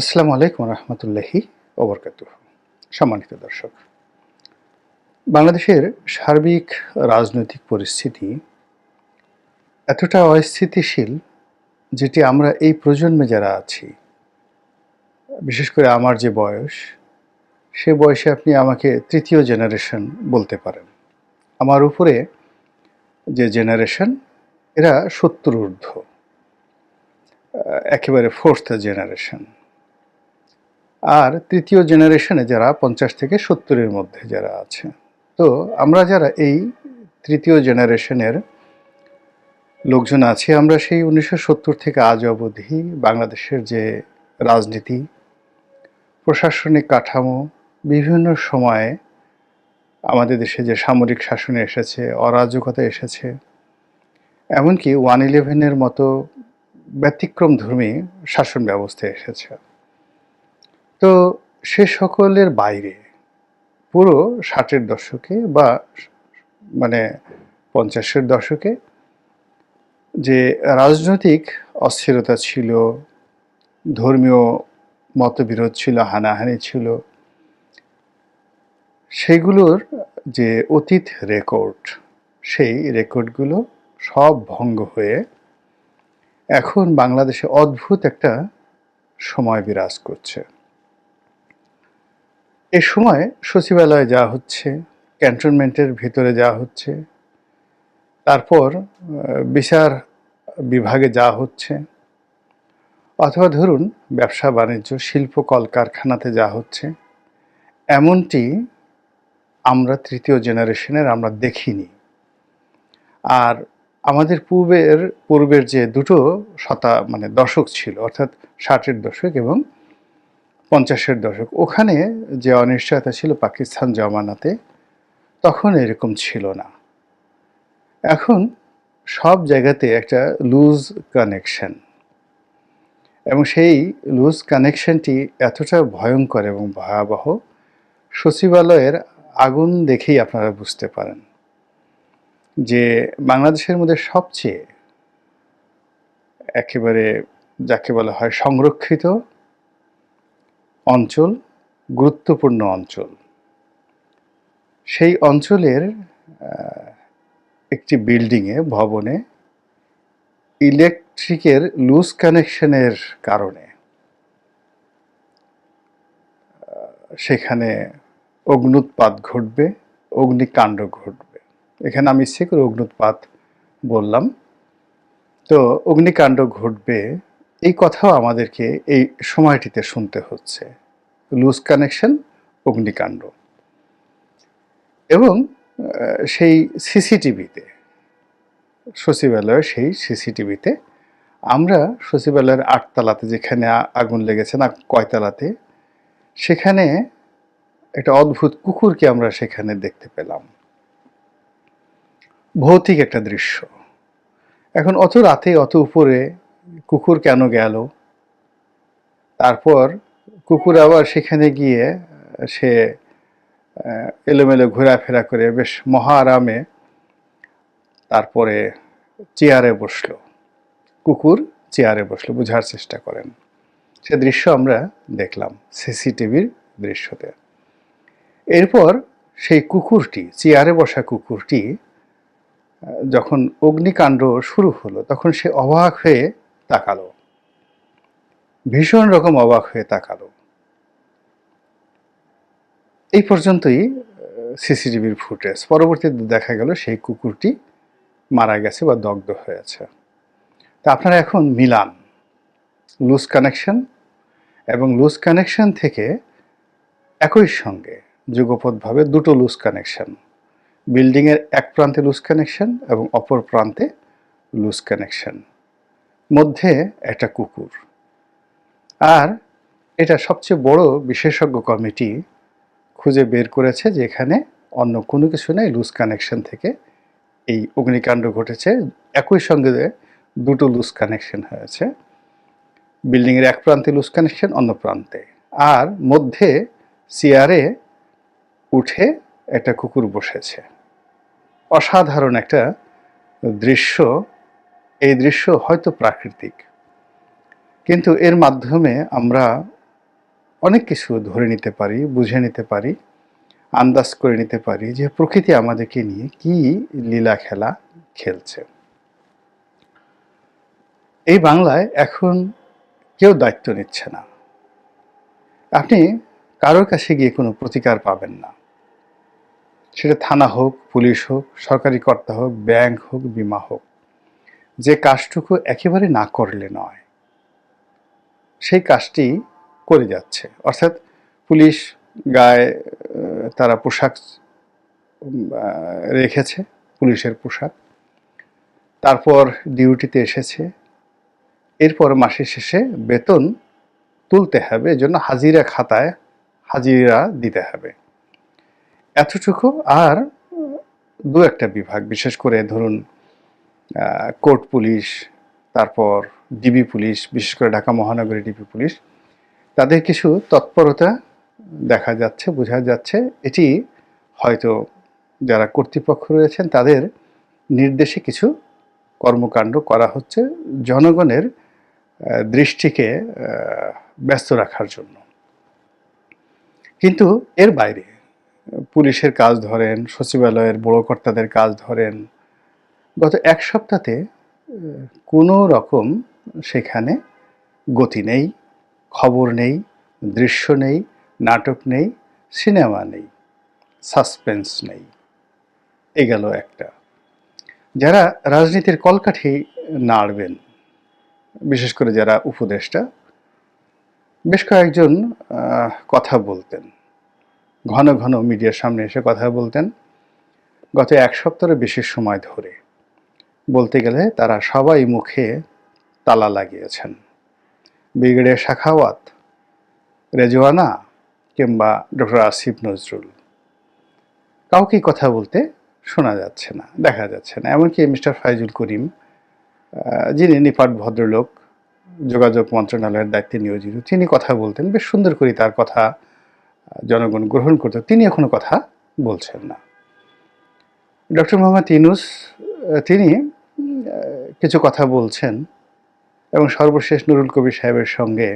আসসালামু আলাইকুম রহমতুল্লাহি ওবরকাত সম্মানিত দর্শক, বাংলাদেশের সার্বিক রাজনৈতিক পরিস্থিতি এতটা অস্থিতিশীল যেটি আমরা এই প্রজন্মে যারা আছি, বিশেষ করে আমার যে বয়স, সে বয়সে আপনি আমাকে তৃতীয় জেনারেশন বলতে পারেন। আমার উপরে যে জেনারেশন এরা সত্তর ঊর্ধ্ব একেবারে ফোর্থ জেনারেশন আর তৃতীয় জেনারেশনে যারা পঞ্চাশ থেকে সত্তরের মধ্যে যারা আছে, তো আমরা যারা এই তৃতীয় জেনারেশনের লোকজন আছি, আমরা সেই উনিশশো সত্তর থেকে আজ অবধি বাংলাদেশের যে রাজনীতি, প্রশাসনিক কাঠামো, বিভিন্ন সময়ে আমাদের দেশে যে সামরিক শাসনে এসেছে, অরাজকতা এসেছে, এমনকি ওয়ান ইলেভেনের মতো ব্যতিক্রম ধর্মী শাসন ব্যবস্থা এসেছে। তো সে সকলের বাইরে, পুরো ষাটের দশকে বা মানে পঞ্চাশের দশকে, যে রাজনৈতিক অস্থিরতা ছিল, ধর্মীয় মতবিরোধ ছিল, হানাহানি ছিল, সেগুলোর যে অতীত রেকর্ড, সেই রেকর্ডগুলো সব ভঙ্গ হয়ে এখন বাংলাদেশে অদ্ভুত একটা সময় বিরাজ করছে। এ সময় সচিবালয়ে যাওয়া হচ্ছে, ক্যান্টনমেন্টের ভিতরে যাওয়া হচ্ছে। তারপর বিচার বিভাগে যাওয়া হচ্ছে। অথবা ধরুন, ব্যবসা বাণিজ্য, শিল্প কলকারখানাতে যাওয়া হচ্ছে। এমনটি আমরা তৃতীয় জেনারেশনের আমরা দেখিনি। আর আমাদের পূর্বের পূর্বের যে দুটো শতা মানে দশক ছিল, অর্থাৎ ষাটের দশক এবং পঞ্চাশের দশক। ওখানে যে অনিশ্চয়তা ছিল পাকিস্তান জমানাতে, তখন এরকম ছিল না। এখন সব জায়গাতে একটা লুজ কানেকশন এবং সেই লুজ কানেকশনটি এতটা ভয়ঙ্কর এবং ভয়াবহ, সচিবালয়ের আগুন দেখেই আপনারা বুঝতে পারেন যে বাংলাদেশের মধ্যে সবচেয়ে একেবারে যাকে বলা হয় সংরক্ষিত অঞ্চল, গুরুত্বপূর্ণ অঞ্চল। সেই অঞ্চলের একটি বিল্ডিংয়ে, ভবনে ইলেকট্রিকের লুজ কানেকশনের কারণে সেখানে অগ্নুৎপাত ঘটবে, অগ্নিকাণ্ড ঘটবে। এখানে আমি ইচ্ছে করে অগ্নুৎপাত বললাম। তো অগ্নিকাণ্ড ঘটবে এই কথাও আমাদেরকে এই সময়টিতে শুনতে হচ্ছে। লুজ কানেকশন, অগ্নিকাণ্ড। এবং সেই সিসিটিভিতে, সচিবালয়ের সেই সিসিটিভিতে আমরা সচিবালয়ের আটতলাতে যেখানে আগুন লেগেছে না কয়তলাতে, সেখানে একটা অদ্ভুত কুকুরকে আমরা সেখানে দেখতে পেলাম। ভৌতিক একটা দৃশ্য। এখন অত রাতে, অত উপরে কুকুর কেন গেল? তারপর কুকুর আবার সেখানে গিয়ে সে এলোমেলো ঘোরাফেরা করে বেশ মহারামে তারপরে চেয়ারে বসল। কুকুর চেয়ারে বসল, বোঝার চেষ্টা করেন। সে দৃশ্য আমরা দেখলাম সিসিটিভির দৃশ্যতে। এরপর সেই কুকুরটি, চেয়ারে বসা কুকুরটি যখন অগ্নিকাণ্ড শুরু হলো, তখন সে অবাক হয়ে তাকালো। ভীষণ রকম অবাক হয়ে তাকালো। এই পর্যন্তই সিসিটিভির ফুটেজ। পরবর্তীতে দেখা গেল সেই কুকুরটি মারা গেছে বা দগ্ধ হয়েছে। তা আপনারা এখন মিলান। লুজ কানেকশন এবং লুজ কানেকশন থেকে একই সঙ্গে যুগপথভাবে দুটো লুজ কানেকশন। বিল্ডিংয়ের এক প্রান্তে লুজ কানেকশন এবং অপর প্রান্তে লুজ কানেকশন। মধ্যে একটা কুকুর। আর এটা সবচেয়ে বড় বিশেষজ্ঞ কমিটি খুঁজে বের করেছে যে এখানে অন্য কোনো কিছু নেই লুজ কানেকশন থেকে। এই অগ্নিকাণ্ড ঘটেছে, একই সঙ্গে দুটো লুজ কানেকশন হয়েছে। বিল্ডিংয়ের এক প্রান্তে লুজ কানেকশন অন্য প্রান্তে। আর মধ্যে চেয়ারে উঠে একটা কুকুর বসেছে। অসাধারণ একটা দৃশ্য এই দৃশ্য হয়তো প্রাকৃতিক, কিন্তু এর মাধ্যমে আমরা অনেক কিছু ধরে নিতে পারি, বুঝে নিতে পারি, আন্দাজ করে নিতে পারি যে প্রকৃতি আমাদেরকে নিয়ে কি লীলা খেলা খেলছে। এই বাংলায় এখন কেউ দায়িত্ব নিচ্ছে না। আপনি কারোর কাছে গিয়ে কোনো প্রতিকার পাবেন না। সেটা থানা হোক, পুলিশ হোক, সরকারি কর্তা হোক, ব্যাংক হোক, বিমা হোক। যে কাজটুকু একেবারে না করলে নয়, সেই কাজটি করে যাচ্ছে। অর্থাৎ পুলিশ গায়ে তারা পোশাক রেখেছে, পুলিশের পোশাক। তারপর ডিউটিতে এসেছে। এরপর মাসের শেষে বেতন তুলতে হবে, এজন্য হাজিরা খাতায় হাজিরা দিতে হবে। এতটুকু আর দু একটা বিভাগ, বিশেষ করে ধরুন কোর্ট পুলিশ, তারপর ডিবি পুলিশ, বিশেষ করে ঢাকা মহানগরী ডিবি পুলিশ, তাদের কিছু তৎপরতা দেখা যাচ্ছে, বোঝা যাচ্ছে। এটি হয়তো যারা কর্তৃপক্ষ রয়েছেন, তাদের নির্দেশে কিছু কর্মকাণ্ড করা হচ্ছে জনগণের দৃষ্টিকে ব্যস্ত রাখার জন্য। কিন্তু এর বাইরে পুলিশের কাজ ধরেন, সচিবালয়ের বড় কর্তাদের কাজ ধরেন গত এক সপ্তাহে কোনো রকম সেখানে গতি নেই, খবর নেই, দৃশ্য নেই, নাটক নেই, সিনেমা নেই, সাসপেন্স নেই। এ গেল একটা। যারা রাজনীতির কলকাঠি নাড়বেন, বিশেষ করে যারা উপদেষ্টা, বেশ কয়েকজন কথা বলতেন। ঘন ঘন মিডিয়ার সামনে এসে কথা বলতেন। গত এক সপ্তাহের বেশি সময় ধরে। বলতে গেলে তারা সবাই মুখে তালা লাগিয়েছেন। ব্রিগেডিয়ার শাখাওয়াত রেজওয়ানা কিংবা ডক্টর আসিফ নজরুল। কাউকেই কথা বলতে শোনা যাচ্ছে না, দেখা যাচ্ছে না। এমনকি মিস্টার ফাইজুল করিম যিনি নিপাট ভদ্রলোক, যোগাযোগ মন্ত্রণালয়ের দায়িত্বে নিয়োজিত, তিনি কথা বলতেন, বেশ সুন্দর করে তার কথা জনগণ গ্রহণ করত। তিনি এখনও কথা বলছেন না। ডক্টর মোহাম্মদ ইনুস তিনি কিছু কথা বলছেন এবং সর্বশেষ নুরুল কবির সাহেবের সঙ্গে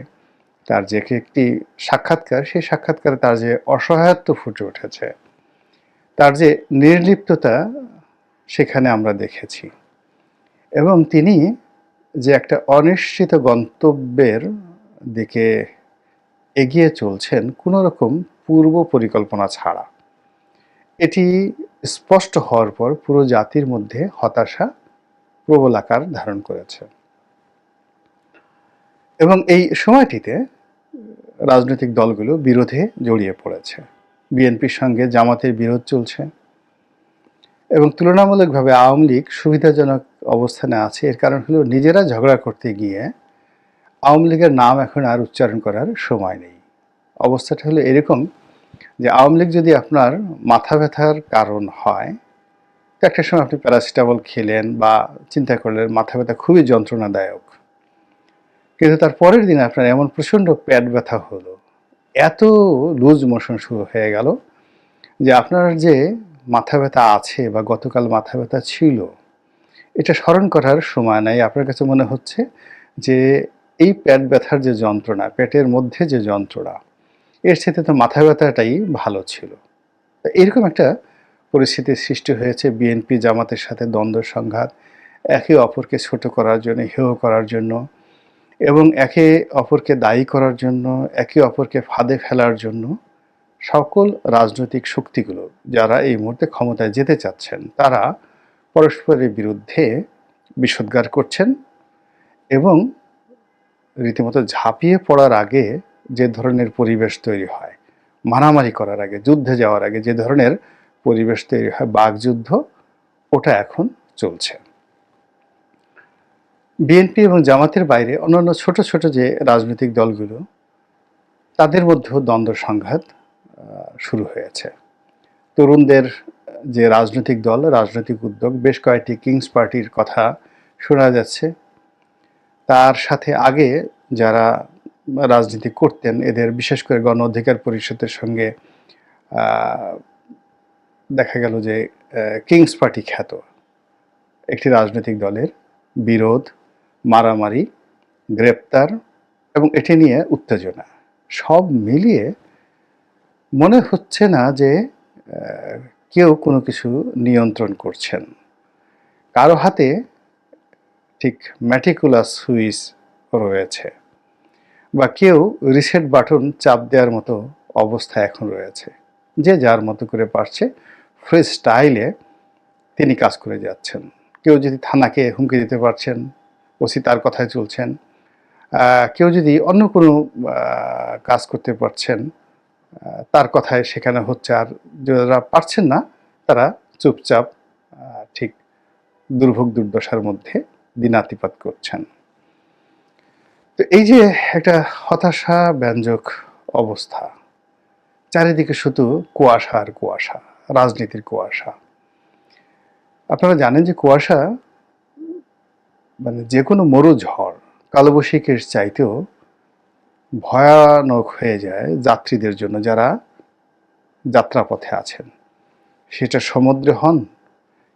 তার যে একটি সাক্ষাৎকার, সেই সাক্ষাৎকারে তার যে অসহায়ত্ব ফুটে উঠেছে, তার যে নির্লিপ্ততা সেখানে আমরা দেখেছি। এবং তিনি যে একটা অনিশ্চিত গন্তব্যের দিকে এগিয়ে চলছেন কোনো রকম পূর্ব পরিকল্পনা ছাড়া। এটি স্পষ্ট হওয়ার পর পুরো জাতির মধ্যে হতাশা প্রবল আকার ধারণ করেছে। এবং এই সময়টিতে রাজনৈতিক দলগুলো বিরোধে জড়িয়ে পড়েছে। বিএনপির সঙ্গে জামাতের বিরোধ চলছে এবং তুলনামূলকভাবে আওয়ামী লীগ সুবিধাজনক অবস্থানে আছে। এর কারণ হলো নিজেরা ঝগড়া করতে গিয়ে আওয়ামী লীগের নাম এখন আর উচ্চারণ করার সময় নেই। অবস্থাটা হলো এরকম যে আওয়ামী লীগ যদি আপনার মাথা ব্যথার কারণ হয় তো একটা সময় আপনি প্যারাসিটামল খেলেন বা চিন্তা করলেন, মাথা ব্যথা খুবই যন্ত্রণাদায়ক। কিন্তু তার পরের দিন আপনার এমন প্রচণ্ড পেট ব্যথা হলো, এত লুজ মোশন শুরু হয়ে গেল যে আপনার যে মাথা ব্যথা আছে বা গতকাল মাথা ব্যথা ছিল, এটা স্মরণ করার সময় নাই। আপনার কাছে মনে হচ্ছে যে এই পেট ব্যথার যে যন্ত্রণা, পেটের মধ্যে যে যন্ত্রণা, এর সাথে তো মাথা ব্যথাটাই ভালো ছিল। এরকম একটা পরিস্থিতির সৃষ্টি হয়েছে। বিএনপি জামাতের সাথে দ্বন্দ্ব, সংঘাত, একে অপরকে ছোট করার জন্য, হেয় করার জন্য এবং একে অপরকে দায়ী করার জন্য, একে অপরকে ফাঁদে ফেলার জন্য সকল রাজনৈতিক শক্তিগুলো যারা এই মুহূর্তে ক্ষমতায় যেতে চাচ্ছেন, তারা পরস্পরের বিরুদ্ধে বিষোদ্গার করছেন এবং রীতিমতো ঝাঁপিয়ে পড়ার আগে যে ধরনের পরিবেশ তৈরি হয়, মারামারি করার আগে, যুদ্ধে যাওয়ার আগে যে ধরনের পরিবেশ তৈরি হয় বাগযুদ্ধ ওটা এখন চলছে। বিএনপি এবং জামাতের বাইরে অন্যান্য ছোট ছোট যে রাজনৈতিক দলগুলো, তাদের মধ্যেও দ্বন্দ্ব, সংঘাত শুরু হয়েছে। তরুণদের যে রাজনৈতিক দল, রাজনৈতিক উদ্যোগ, বেশ কয়েকটি কিংস পার্টির কথা শোনা যাচ্ছে। তার সাথে আগে যারা রাজনীতি করতেন, এদের বিশেষ করে গণ অধিকার পরিষদের সঙ্গে দেখা গেল যে কিংস পার্টি খ্যাত একটি রাজনৈতিক দলের বিরোধ, মারামারি, গ্রেপ্তার এবং এটি নিয়ে উত্তেজনা। সব মিলিয়ে মনে হচ্ছে না যে কেউ কোনো কিছু নিয়ন্ত্রণ করছেন। কারও হাতে ঠিক ম্যাটিকুলাস সুইচ রয়েছে বা কেউ রিসেট বাটন চাপ দেওয়ার মতো অবস্থা এখন রয়েছে। যে যার মতো করে পারছে ফ্রি স্টাইলে তিনি কাজ করে যাচ্ছেন। কেউ যদি থানাকে হুমকি দিতে পারছেন, ওসি তার কথায় চলছেন কেউ যদি অন্য কোনো কাজ করতে পারছেন তার কথায় সেখানে হচ্ছে আর যারা পারছেন না, তারা চুপচাপ ঠিক দুর্ভোগ দুর্দশার মধ্যে দিনাতিপাত করছেন। তো এই যে একটা হতাশা ব্যঞ্জক অবস্থা, চারিদিকে শুধু কুয়াশা আর কুয়াশা। রাজনীতির কুয়াশা। আপনারা জানেন যে কুয়াশা মানে যে কোনো মরু ঝড়, কালবৈশাখীর চাইতেও ভয়ানক হয়ে যায় যাত্রীদের জন্য যারা যাত্রাপথে আছেন। সেটা সমুদ্রে হন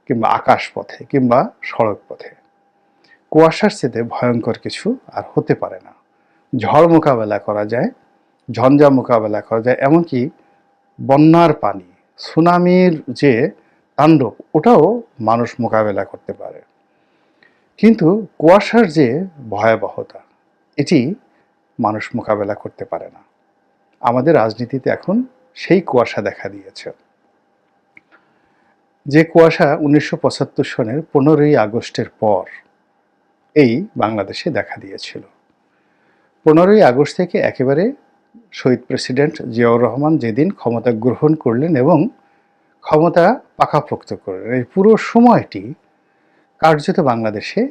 কিংবা আকাশ পথে কিংবা সড়ক পথে কুয়াশার চেতে ভয়ঙ্কর কিছু আর হতে পারে না। ঝড় মোকাবেলা করা যায়, ঝঞ্ঝা মোকাবেলা করা যায়, এমনকি বন্যার পানি সুনামির যে তাণ্ডব, ওটাও মানুষ মোকাবেলা করতে পারে। কিন্তু কুয়াশার যে ভয়াবহতা, এটি মানুষ মোকাবেলা করতে পারে না। আমাদের রাজনীতিতে এখন সেই কুয়াশা দেখা দিয়েছে। যে কুয়াশা উনিশশো পঁচাত্তর সনের পনেরোই আগস্টের পর এই বাংলাদেশে দেখা দিয়েছিল। পনেরোই আগস্ট থেকে একেবারে শহীদ প্রেসিডেন্ট জিয়াউর রহমান যেদিন ক্ষমতা গ্রহণ করলেন এবং ক্ষমতা পাকাপোক্ত করলেন। এই পুরো সময়টি কার্যত বাংলাদেশে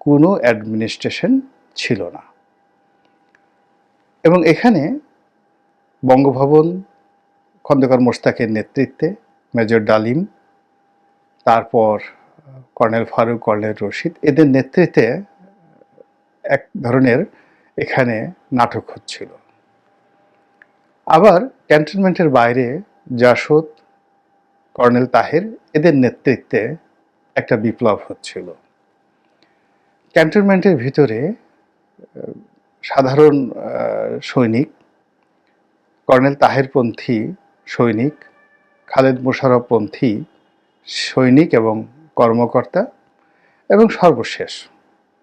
কোনো অ্যাডমিনিস্ট্রেশন ছিল না। এবং এখানে বঙ্গভবন, খন্দকার মোশতাকের নেতৃত্বে মেজর ডালিম, তারপর কর্নেল ফারুক, কর্নেল রশিদ, এদের নেতৃত্বে এক ধরনের এখানে নাটক হচ্ছিল। আবার ক্যান্টনমেন্টের বাইরে জাসদ, কর্নেল তাহের এদের নেতৃত্বে একটা বিপ্লব হচ্ছিল। ক্যান্টনমেন্টের ভিতরে সাধারণ সৈনিক, কর্নেল তাহেরপন্থী সৈনিক, খালেদ মোশারফপন্থী সৈনিক এবং কর্মকর্তা এবং সর্বশেষ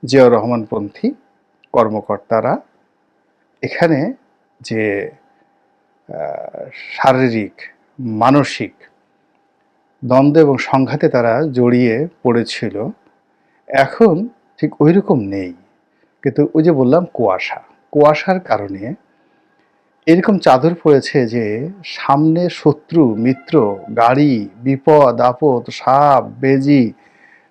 জিয়াউর রহমানপন্থী কর্মকর্তারা এখানে যে শারীরিক, মানসিক দ্বন্দ্ব এবং সংঘাতে তারা জড়িয়ে পড়েছিল। এখন ঠিক ওই রকম নেই। কিন্তু ওই যে বললাম কুয়াশা, কুয়াশার কারণে এরকম চাদর পড়েছে যে সামনে শত্রু, মিত্র, গাড়ি, বিপদ, আপদ, সাপ, বেজি,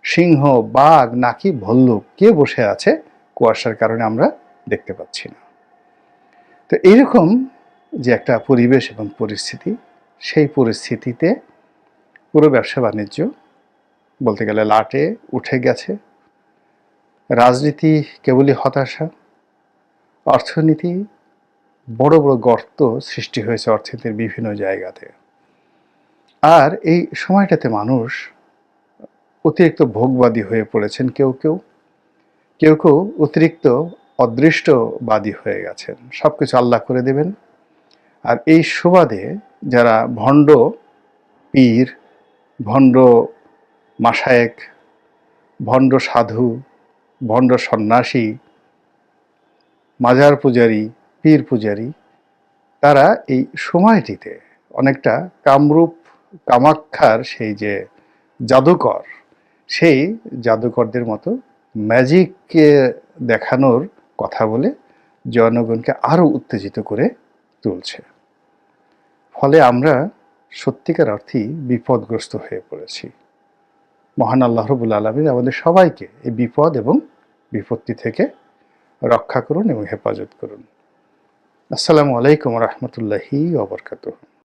সিংহ, বাঘ নাকি ভল্লুক কে বসে আছে কুয়াশার কারণে আমরা দেখতে পাচ্ছি না। তো এইরকম যে একটা পরিবেশ এবং পরিস্থিতি, সেই পরিস্থিতিতে পুরো ব্যবসা বাণিজ্য বলতে গেলে লাটে উঠে গেছে। রাজনীতি কেবলই হতাশা, অর্থনীতি বড় বড় গর্ত সৃষ্টি হয়েছে অর্থনীতির বিভিন্ন জায়গাতে। আর এই সময়টাতে মানুষ অতিরিক্ত ভোগবাদী হয়ে পড়েছেন কেউ কেউ। কেউ কেউ অতিরিক্ত অদৃষ্টবাদী হয়ে গেছেন। সব কিছু আল্লাহ করে দেবেন। আর এই সুবাদে যারা ভণ্ড পীর, ভণ্ড মাসায়েক ভণ্ড সাধু, ভণ্ড সন্ন্যাসী, মাজার পূজারী, পীর পূজারী, তারা এই সময়টিতে অনেকটা কামরূপ, কামাক্ষার সেই যে জাদুকর, সেই জাদুকরদের মতো ম্যাজিককে দেখানোর কথা বলে জনগণকে আরও উত্তেজিত করে তুলছে। ফলে আমরা সত্যিকার অর্থেই বিপদগ্রস্ত হয়ে পড়েছি। মহান আল্লাহ রবুল আলমিন আমাদের সবাইকে এই বিপদ এবং বিপত্তি থেকে রক্ষা করুন এবং হেফাজত করুন। আসসালামু আলাইকুম রহমতুল্লাহি ওবরকাতুহ